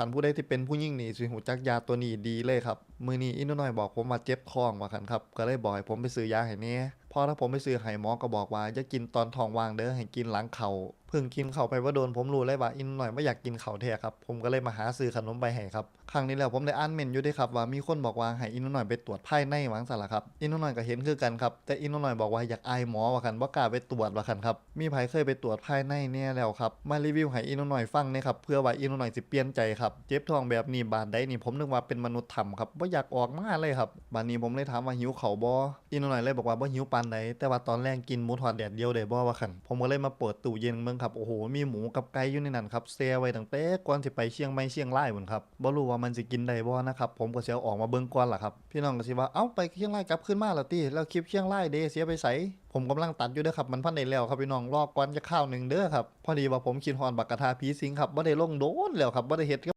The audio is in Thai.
ขันผู้ใดที่เป็นผู้ยิ่งนี่สิหูจักยาตัวนี้ดีเลยครับ มือนี้อินน้อยบอกผมว่าเจ็บท้องว่าคันครับ ก็เลยบอกให้ผมไปซื้อยาให้เนี้ย อถ้าผมไปซื้อให้หมอก็บอกว่าอย่ากินตอนท้องว่างเด้อให้กินหลังเขาเพิ่งกินเข่าไปว่าโดนผมรู้เลยว่าอินน้อยไม่อยากกินเข่าแท้ครับ ผมก็เลยมาหาซื้อขนมไปให้ครับ ครั้งนี้แล้วผมได้อ่านเมนอยู่ด้วยครับว่ามีคนบอกว่าให้อินน้อยไปตรวจภายในหวังสารครับ อินน้อยก็เห็นคือกันครับ แต่อินน้อยบอกว่าอยากอายหมอว่าคันบ่กล้าไปตรวจว่าคันครับ มีไผเคยไปตรวจภายในเนี่ยแล้วครับ มารีวิวให้อินน้อยฟังเนี่ยครับเพื่อว่าอินน้อยสิเปลี่ยนใจครับ เจ็บท้องแบบนี้บาดใดนี่ผมนึกว่าเป็นมนุษย์ธรรมครับบ่อยากออกมาเลยครับบาดนี้ผมเลยถามว่าหิวเขาบ่อินน้อยเลยบอกว่าบ่หิวปานใดแต่ว่าตอนแรกกินหมูทอดแดดเดียวได้บ่ว่าคันผมก็เลยมาเปิดตู้เย็นเบิ่งครับโอ้โหมีหมูกับไก่อยู่ในนั้นครับแช่ไว้ตั้งแต่ก่อนสิไปเชียงใหม่เชียงรายพุ่นครับบ่รู้ว่ามันสิกินได้บ่นะครับผมก็สิเอาออกมาเบิ่งก่อนล่ะครับพี่น้องก็สิว่าเอ้าไปเชียงรายกลับขึ้นมาแล้วติแล้วคลิปเชียงรายเด้เสียไปไสผมกำลังตัดอยู่เด้อครับมันพันได้แล้วครับพี่น้องรอก่อนจะข้าวหนึงเด้อครับพอดีว่าผมคิดฮอดบักกะทาผีสิงครับบ่ได้ลงโดนแล้วครับบ่ได้เฮ็ด